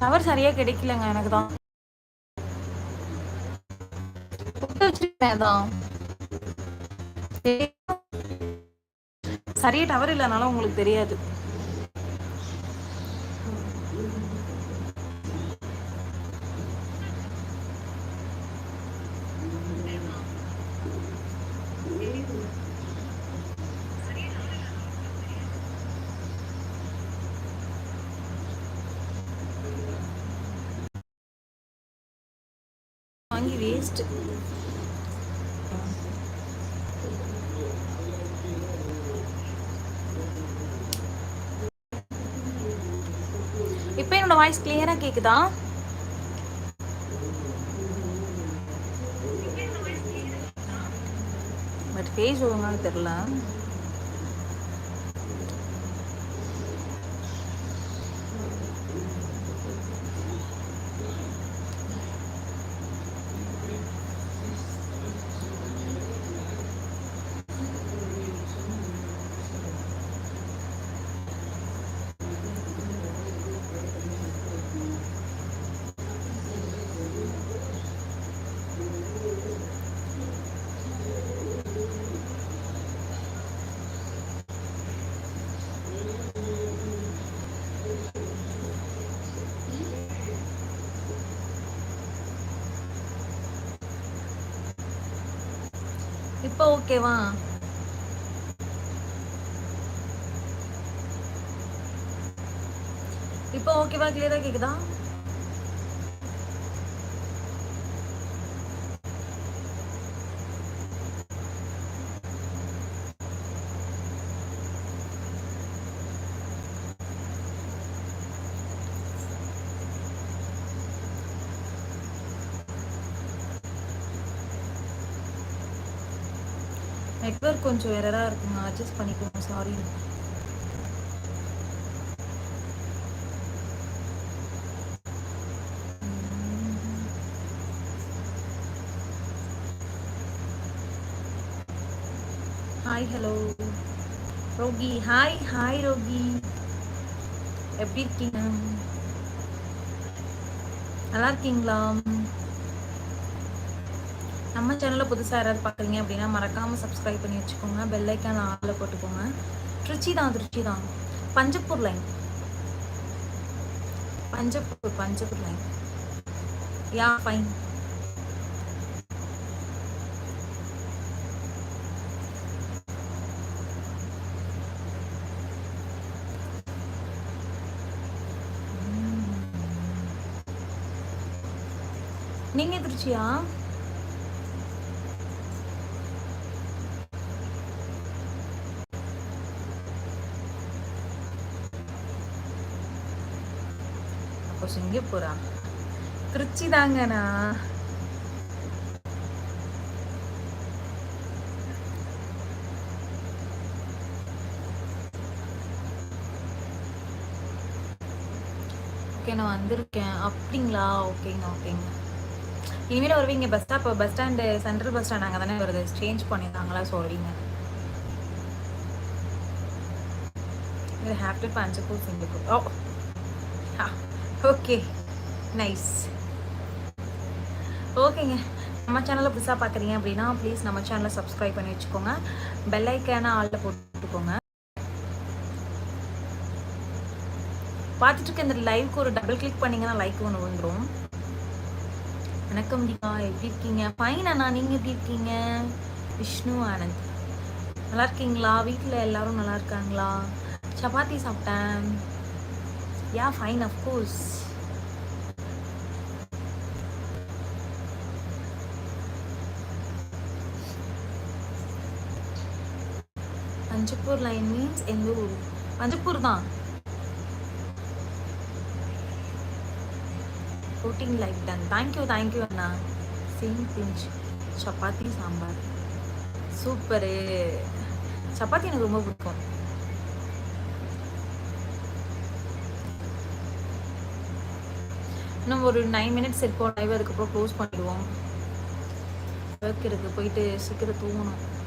Tower சரியா கிடைக்கலங்க எனக்கு தான். தான் சரியா டவர் இல்லைனாலும் உங்களுக்கு தெரியாது. வாங்கி வேஸ்ட் இப்போ என்னோட வாய்ஸ் கிளியரா கேக்குதா? பட் ஃபேஸ் ஒழுங்கான்னு தெரில இப்போ ஓகேவா? இப்போ ஓகேவா? கிளியரா கேக்குதா? நெட்வொர்க் கொஞ்சம் எரராக இருக்குங்க அட்ஜஸ்ட் பண்ணிக்கோங்க சாரி ஹாய் ஹலோ ரோகி ஹாய் ஹாய் ரோகி எப்படி இருக்கீங்க? நல்லா இருக்கீங்களா? நம்ம சேனலில் புதுசாக யாராவது பார்க்குறீங்க அப்படின்னா மறக்காமல் சப்ஸ்கிரைப் பண்ணி வச்சுக்கோங்க. பெல் ஐக்கான் ஆளில் போட்டுக்கோங்க. திருச்சி தான் திருச்சி தான் Panjappur line Panjappur Panjappur line yeah fine நீங்க திருச்சியா? அப்போ சிங்கப்பூரா திருச்சி தாங்கண்ணா ஓகே நான் வந்திருக்கேன். அப்படிங்களா? ஓகேங்க ஓகேங்க. இனிமேல் வருவீங்க bus stop bus stand central bus stand அங்கே தானே வருது சேஞ்ச் பண்ணியிருந்தாங்களா சொல்றீங்க இது happy Panjappur Singapore oh okay nice ஓகேங்க நம்ம சேனலை புதுசாக பார்க்குறீங்க அப்படின்னா ப்ளீஸ் நம்ம சேனலை சப்ஸ்கிரைப் பண்ணி வச்சுக்கோங்க. பெல் ஐக்கான ஆளில் போட்டுக்கோங்க. பார்த்துட்டு இருக்க இந்த லைவ்க்கு ஒரு டபுள் கிளிக் பண்ணீங்கன்னா லைக் ஒன்று வந்துடும் வணக்கம் தீபா. எப்படி இருக்கீங்க? ஃபைன் அண்ணா. நீங்கள் எப்படி இருக்கீங்க? விஷ்ணு ஆனந்த். நல்லா இருக்கீங்களா? வீட்டில் எல்லாரும் நல்லா இருக்காங்களா? சப்பாத்தி சாப்பிட்டேன். Yeah fine of course Panjappur line means எந்த ஊர் பஞ்சப்பூர் தான் கோட்டிங் லைக் டன் தேங்க்யூ தேங்க்யூ அண்ணா same pinch chapati sambar super chapati எனக்கு ரொம்ப பிடிக்கும். இன்னும் ஒரு நைன் மினிட்ஸ் இருப்போம் லைவ் அதுக்கப்புறம் க்ளோஸ் பண்ணிடுவோம். ஒர்க் இருக்கு போயிட்டு சீக்கிரம் தூங்கணும்.